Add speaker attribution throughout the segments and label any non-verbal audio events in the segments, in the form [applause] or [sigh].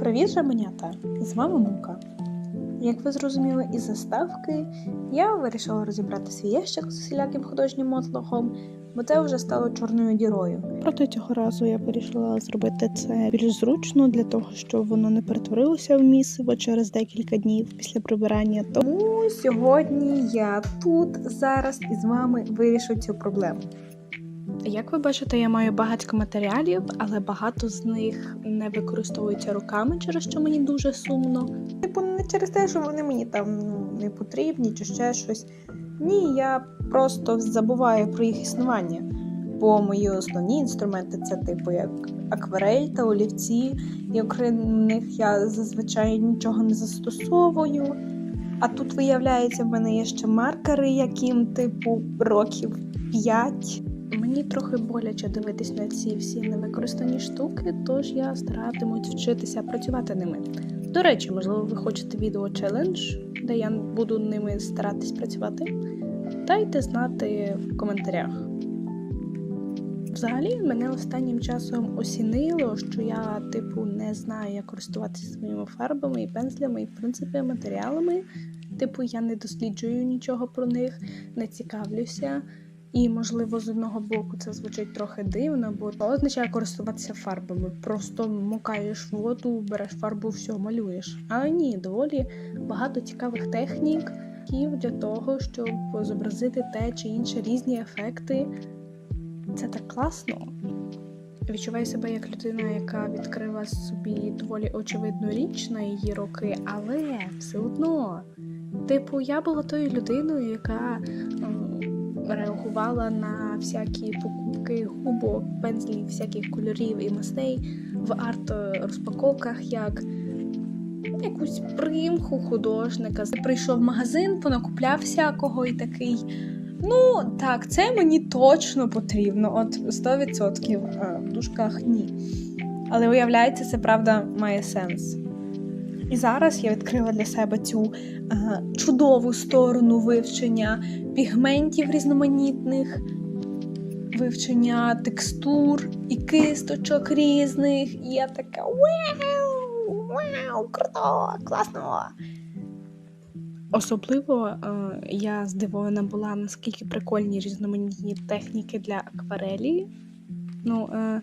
Speaker 1: Привіт, жабенята! З вами Мука. Як ви зрозуміли із заставки, я вирішила розібрати свій ящик з усіляким художнім мотлохом, бо це вже стало чорною дірою. Проте цього разу я вирішила зробити це більш зручно для того, щоб воно не перетворилося в місиво через декілька днів після прибирання. Тому сьогодні я тут зараз із вами вирішу цю проблему. Як ви бачите, я маю багатько матеріалів, але багато з них не використовуються руками, через що мені дуже сумно. Типу, не через те, що вони мені там ну, не потрібні чи ще щось. Ні, я просто забуваю про їх існування. Бо мої основні інструменти це типу як акварель та олівці, і окрім них я зазвичай нічого не застосовую. А тут, виявляється, в мене є ще маркери, яким, типу, років 5. Мені трохи боляче дивитись на ці всі невикористані штуки, тож я старатимусь вчитися працювати ними. До речі, можливо, ви хочете відео челендж, де я буду ними старатись працювати. Дайте знати в коментарях. Взагалі, мене останнім часом осінило, що я, типу, не знаю, як користуватися своїми фарбами і пензлями, і в принципі матеріалами. Типу, я не досліджую нічого про них, не цікавлюся. І, можливо, з одного боку це звучить трохи дивно, бо це означає користуватися фарбами. Просто мукаєш воду, береш фарбу, все малюєш. А ні, доволі багато цікавих технік для того, щоб зобразити те чи інше різні ефекти. Це так класно. Відчуваю себе як людина, яка відкрила собі доволі очевидну річ на її роки, але все одно, типу, я була тою людиною, яка реагувала на всякі покупки губок, пензлів, всяких кольорів і мастей в арт-розпаковках як якусь примху художника. Прийшов в магазин, понакупляв всякого і такий. Ну, так, це мені точно потрібно, от 100%. В дужках ні. Але уявляється, це правда має сенс. І зараз я відкрила для себе цю е, чудову сторону вивчення пігментів різноманітних, вивчення текстур і кисточок різних. І я така вау, вау, круто, класно! Особливо е, я здивована була, наскільки прикольні різноманітні техніки для акварелі. Ну, е,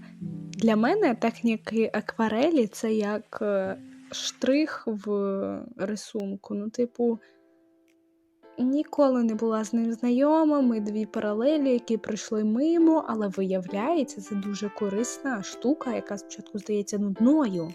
Speaker 1: Для мене техніки акварелі це як е, штрих в рисунку. Ну, типу, ніколи не була з ним знайома. Ми дві паралелі, які пройшли мимо, але виявляється, це дуже корисна штука, яка спочатку здається нудною.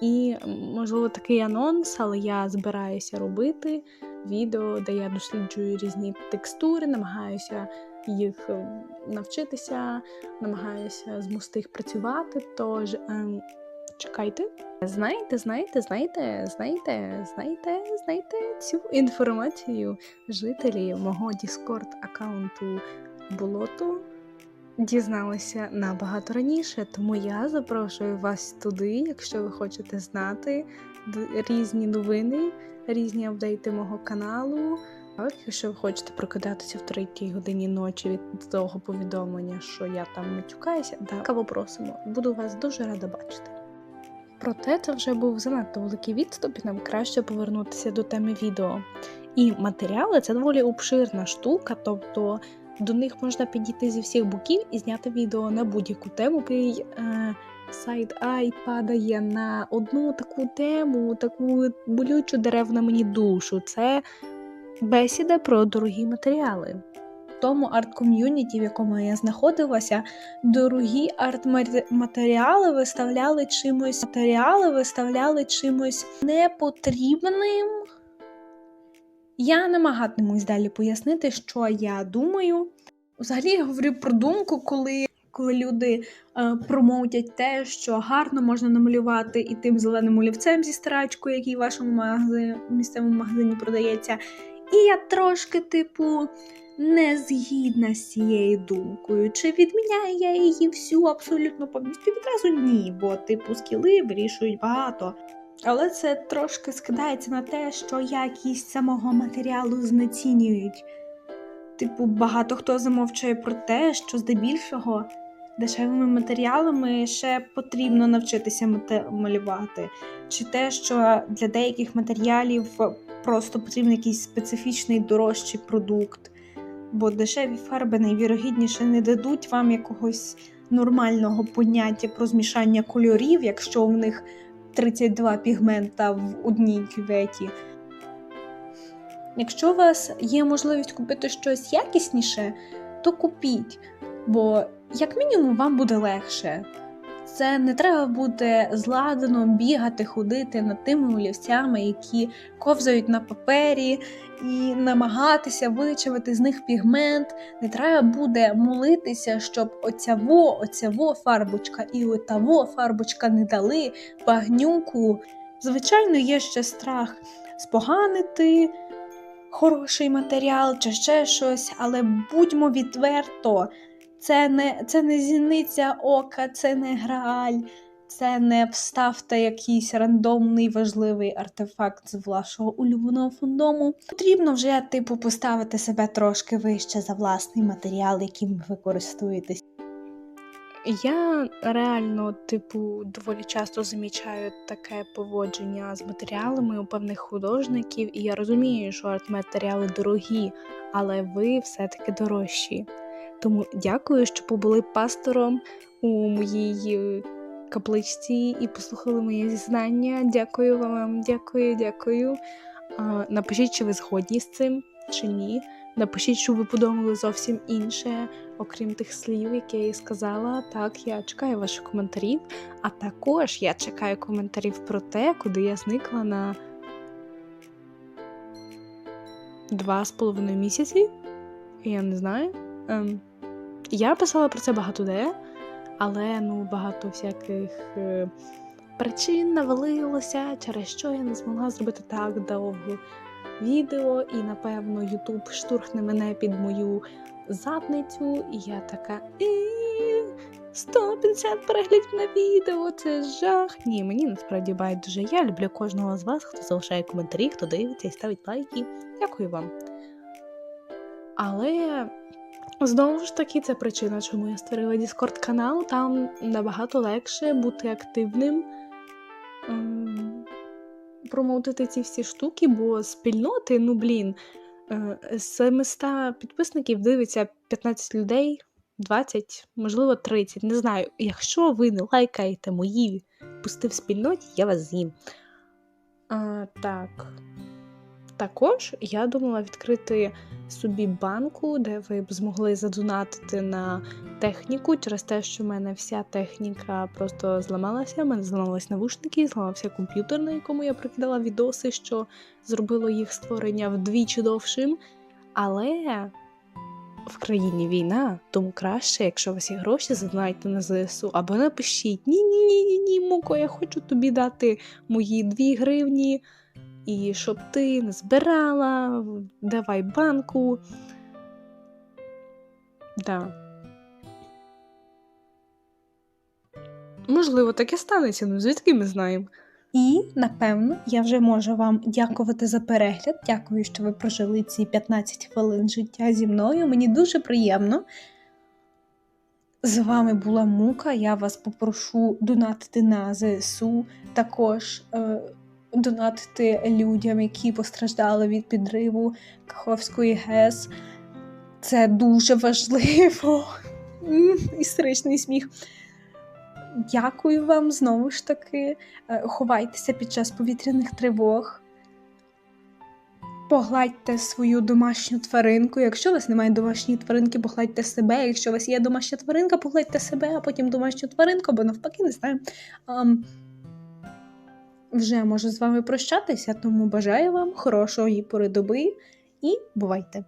Speaker 1: І, можливо, такий анонс, але я збираюся робити відео, де я досліджую різні текстури, намагаюся їх ем, навчитися, намагаюся змусити їх працювати. Тож ем, чекайте. Знаєте, знаєте, знаєте, знаєте, знаєте, знаєте цю інформацію жителі мого Discord аккаунту болото дізналися набагато раніше, тому я запрошую вас туди, якщо ви хочете знати різні новини, різні апдейти мого каналу. Якщо ви хочете прокидатися в третій годині ночі від того повідомлення, що я там матюкаюся, да, каво просимо. Буду вас дуже рада бачити. Проте це вже був занадто великий відступ, і нам краще повернутися до теми відео. І матеріали це доволі обширна штука, тобто до них можна підійти зі всіх боків і зняти відео на будь-яку тему, який е, сайт Ай падає на одну таку тему, таку болючу дерев на мені душу. Це бесіда про дорогі матеріали тому арт-ком'юніті, в якому я знаходилася, дорогі арт-матеріали виставляли чимось матеріали виставляли чимось непотрібним. Я намагатимусь далі пояснити, що я думаю. Взагалі я говорю про думку, коли коли люди е, промовтять те, що гарно можна намалювати і тим зеленим олівцем зі старачкою, який в вашому магазині, місцевому магазині продається. І я трошки, типу, не згідна з цією думкою. Чи відміняю я її всю абсолютно повністю? Відразу ні, бо типу скіли вирішують багато. Але це трошки скидається на те, що якість самого матеріалу знецінюють. Типу, багато хто замовчує про те, що здебільшого дешевими матеріалами ще потрібно навчитися малювати.
Speaker 2: чи те, що для деяких матеріалів просто потрібен якийсь специфічний дорожчий продукт. Бо дешеві фарби найвірогідніше не дадуть вам якогось нормального поняття про змішання кольорів, якщо в них 32 пігмента в одній кюветі. Якщо у вас є можливість купити щось якісніше, то купіть, бо, як мінімум, вам буде легше. Це не треба буде зладено бігати, ходити над тими олівцями, які ковзають на папері, і намагатися вичавити з них пігмент. Не треба буде молитися, щоб оцяво, оцяво фарбочка і отаво фарбочка не дали багнюку. Звичайно, є ще страх споганити хороший матеріал чи ще щось, але будьмо відверто. Це не це не зіниця ока, це не грааль, це не вставте якийсь рандомний важливий артефакт з вашого улюбленого фондому. Потрібно вже, типу, поставити себе трошки вище за власний матеріал, яким ви користуєтесь.
Speaker 1: Я реально, типу, доволі часто замічаю таке поводження з матеріалами у певних художників, і я розумію, що арт-матеріали дорогі, але ви все-таки дорожчі. Тому дякую, що побули пастором у моїй е, капличці і послухали моє зізнання. Дякую вам, дякую, дякую. Напишіть, чи ви згодні з цим, чи ні. Напишіть, що ви подумали зовсім інше, окрім тих слів, які я їй сказала. Так, я чекаю ваших коментарів. А також я чекаю коментарів про те, куди я зникла на два з половиною місяці. Я не знаю. Ем, Я писала про це багато де, але ну, багато всяких е, причин навалилося, через що я не змогла зробити так довго відео, і, напевно, Ютуб штурхне мене під мою задницю, і я така. 150 переглядів на відео, це жах. Ні, мені насправді байдуже. Я люблю кожного з вас, хто залишає коментарі, хто дивиться і ставить лайки. Дякую вам. Але знову ж таки, це причина, чому я створила Discord канал. Там набагато легше бути активним, ем, промовити ці всі штуки, бо спільноти, ну блін, е, з 700 підписників дивиться 15 людей. 20, можливо, 30, не знаю. Якщо ви не лайкаєте мої пусти в спільноті, я вас з'їм. А, Так. Також я думала відкрити собі банку, де ви б змогли задонатити на техніку через те, що в мене вся техніка просто зламалася. У мене зламались навушники, зламався комп'ютер, на якому я прикидала відоси, що зробило їх створення вдвічі довшим. Але в країні війна, тому краще, якщо у вас є гроші, задонайте на ЗСУ або напишіть ні-ні-ні, ні Муко, я хочу тобі дати мої дві гривні і щоб ти не збирала, давай банку. Да. Можливо, таке станеться, ну звідки ми знаємо.
Speaker 2: І, напевно, я вже можу вам дякувати за перегляд. Дякую, що ви прожили ці 15 хвилин життя зі мною. Мені дуже приємно. З вами була Мука. Я вас попрошу донатити на ЗСУ. Також е, донатити людям, які постраждали від підриву Каховської ГЕС. Це дуже важливо. [laughs] Історичний сміх. Дякую вам знову ж таки. Е, ховайтеся під час повітряних тривог. Погладьте свою домашню тваринку. Якщо у вас немає домашньої тваринки, погладьте себе. Якщо у вас є домашня тваринка, погладьте себе, а потім домашню тваринку, бо навпаки, не знаю. Вже можу з вами прощатися, тому бажаю вам хорошої пори доби і бувайте!